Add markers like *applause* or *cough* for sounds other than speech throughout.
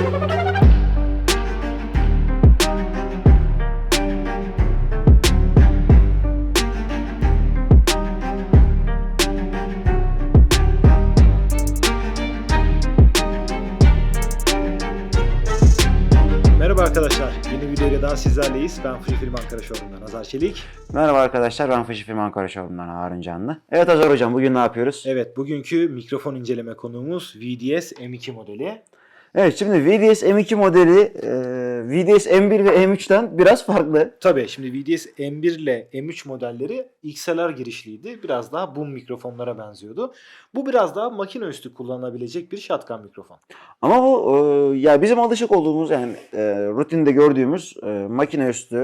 Merhaba arkadaşlar. Yeni videoyla sizlerleyiz. Ben Fışı Film Ankara Showroom'dan Azar Çelik. Merhaba arkadaşlar. Ben Fışı Film Ankara Showroom'dan Harun Canlı. Evet Azar Hocam bugün ne yapıyoruz? Evet bugünkü mikrofon inceleme konuğumuz VDS M2 modeli. Evet şimdi VDS M2 modeli e, VDS M1 ve M3'ten biraz farklı. Tabii şimdi VDS M1 ile M3 modelleri XLR girişliydi. Biraz daha boom mikrofonlara benziyordu. Bu biraz daha makine üstü kullanılabilecek bir shotgun mikrofon. Ama bu e, ya bizim alışık olduğumuz yani e, rutinde gördüğümüz e, makine üstü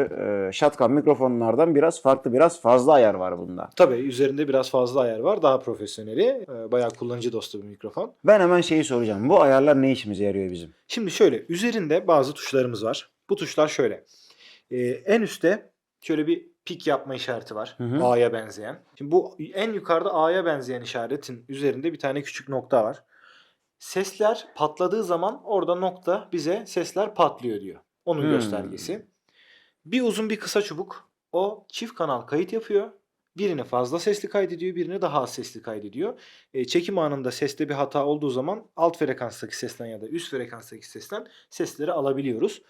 e, shotgun mikrofonlardan biraz farklı biraz fazla ayar var bunda. Tabii üzerinde biraz fazla ayar var. Daha profesyoneli. e, Bayağı kullanıcı dostu bir mikrofon. Ben hemen şeyi soracağım. Bu ayarlar ne işimize yarıyor bizim? Şimdi şöyle üzerinde bazı tuşlarımız var. Bu tuşlar şöyle. Ee, en üstte şöyle bir pik yapma işareti var. Hı hı. A'ya benzeyen. Şimdi bu en yukarıda A'ya benzeyen işaretin üzerinde bir tane küçük nokta var. Sesler patladığı zaman orada nokta bize sesler patlıyor diyor. Onun Hmm. göstergesi. Bir uzun bir kısa çubuk. O çift kanal kayıt yapıyor. Birini fazla sesli kaydediyor, birini daha az sesli kaydediyor. E, çekim anında seste bir hata olduğu zaman alt frekanstaki sesten ya da üst frekanstaki sesten sesleri alabiliyoruz.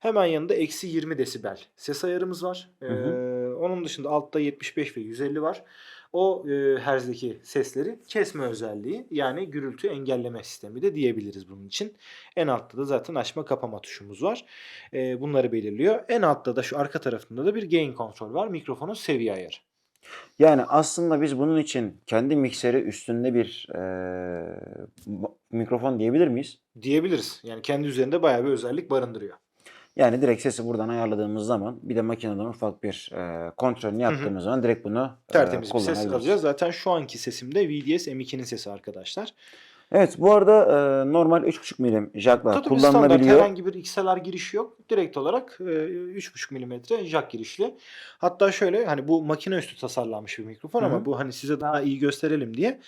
Hemen yanında eksi 20 desibel ses ayarımız var. Hı E, onun dışında altta 75 ve 150 var. O e, herzdeki sesleri kesme özelliği yani gürültü engelleme sistemi de diyebiliriz bunun için. En altta da zaten açma kapama tuşumuz var. E, bunları belirliyor. En altta da şu arka tarafında da bir gain kontrol var. Mikrofonun seviye ayarı. Yani aslında biz bunun için kendi mikseri üstünde bir e, mikrofon diyebilir miyiz? Diyebiliriz. Yani kendi üzerinde bayağı bir özellik barındırıyor. Yani direkt sesi buradan ayarladığımız zaman bir de makineden ufak bir e, kontrolünü yaptığımız zaman direkt bunu e, Tertemiz bir ses alacağız. Zaten şu anki sesim de VDS M2'nin sesi arkadaşlar. Evet bu arada e, normal 3.5 milim jackla Tabii bir standart kullanılabiliyor. herhangi bir XLR girişi yok. Direkt olarak e, 3.5 mm jack girişli. Hatta şöyle hani bu makine üstü tasarlanmış bir mikrofon Hı hı. ama bu hani size daha iyi gösterelim diye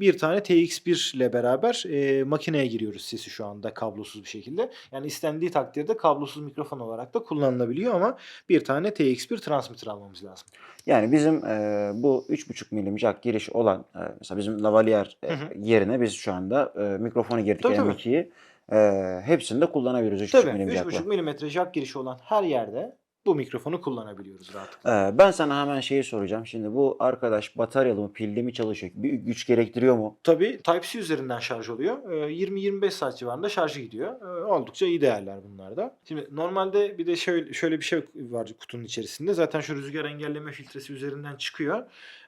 bir tane TX1 ile beraber e, makineye giriyoruz sesi şu anda kablosuz bir şekilde. Yani istendiği takdirde kablosuz mikrofon olarak da kullanılabiliyor ama bir tane TX1 transmitter almamız lazım. Yani bizim e, bu 3.5 milim jack giriş olan e, mesela bizim lavalier e, yerine biz şu anda e, mikrofonu girdik Tabii, tabii. M2'yi. E, hepsini de kullanabiliyoruz 3.5 Tabii milim jackla. 3.5 mm jack girişi olan her yerde bu mikrofonu kullanabiliyoruz rahatlıkla. E, ben sana hemen şeyi soracağım. Şimdi bu arkadaş bataryalı mı pilli mi çalışıyor? Bir güç gerektiriyor mu? Tabii Type-C üzerinden şarj oluyor. Ee, 20-25 saat civarında şarjı gidiyor. Ee, Oldukça iyi değerler bunlar da. Şimdi normalde bir de şöyle, şöyle bir şey var kutunun içerisinde. Zaten şu rüzgar engelleme filtresi üzerinden çıkıyor.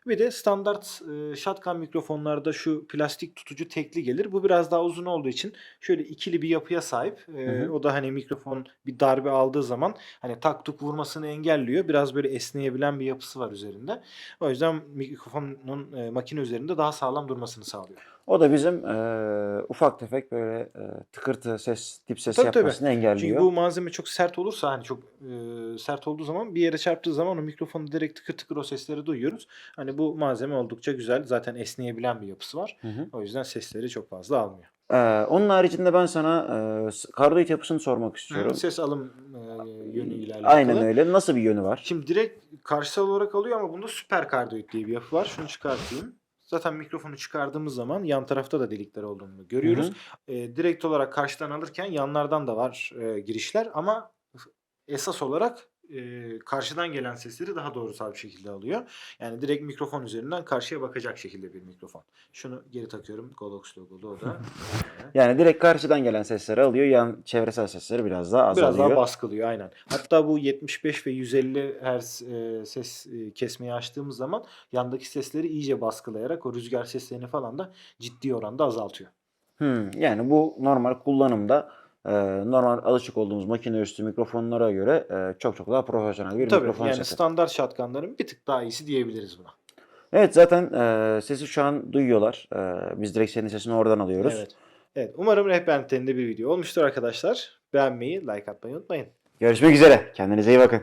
Bir de standart e, shotgun mikrofonlarda şu plastik tutucu tekli gelir. Bu biraz daha uzun olduğu için şöyle ikili bir yapıya sahip. Ee, Hı hı. O da hani mikrofon bir darbe aldığı zaman hani tak tuk vurmasını engelliyor. Biraz böyle esneyebilen bir yapısı var üzerinde. O yüzden mikrofonun e, makine üzerinde daha sağlam durmasını sağlıyor. O da bizim e, ufak tefek böyle e, tıkırtı ses, tip ses Tabii, tabii. yapmasını engelliyor. Çünkü bu malzeme çok sert olursa hani çok e, sert olduğu zaman bir yere çarptığı zaman o mikrofonu direkt tıkır tıkır o sesleri duyuyoruz. Hani bu malzeme oldukça güzel. Zaten esneyebilen bir yapısı var. Hı hı. O yüzden sesleri çok fazla almıyor. Ee, onun haricinde ben sana e, kardioid yapısını sormak istiyorum. Ses alım e, yönüyle alakalı. Aynen öyle. Nasıl bir yönü var? Şimdi direkt karşısal olarak alıyor ama bunda süper kardiyoid diye bir yapı var. Şunu çıkartayım. Zaten mikrofonu çıkardığımız zaman yan tarafta da delikler olduğunu görüyoruz. Hı E, direkt olarak karşıdan alırken yanlardan da var e, girişler ama esas olarak e, karşıdan gelen sesleri daha doğrusal bir şekilde alıyor. Yani direkt mikrofon üzerinden karşıya bakacak şekilde bir mikrofon. Şunu geri takıyorum. Godox logolu o da. *laughs* Yani direkt karşıdan gelen sesleri alıyor. Yan çevresel sesleri biraz daha azalıyor. Biraz daha baskılıyor aynen. Hatta bu 75 ve 150 Hz e, ses e, kesmeyi açtığımız zaman yandaki sesleri iyice baskılayarak o rüzgar seslerini falan da ciddi oranda azaltıyor. Hmm, yani bu normal kullanımda e, normal alışık olduğumuz makine üstü mikrofonlara göre e, çok çok daha profesyonel bir Tabii mikrofon yani seti. standart shotgunların bir tık daha iyisi diyebiliriz buna. Evet zaten e, sesi şu an duyuyorlar. E, biz direkt senin sesini oradan alıyoruz. Evet. Evet. Umarım rehber niteliğinde bir video olmuştur arkadaşlar. Beğenmeyi, like atmayı unutmayın. Görüşmek üzere. Kendinize iyi bakın.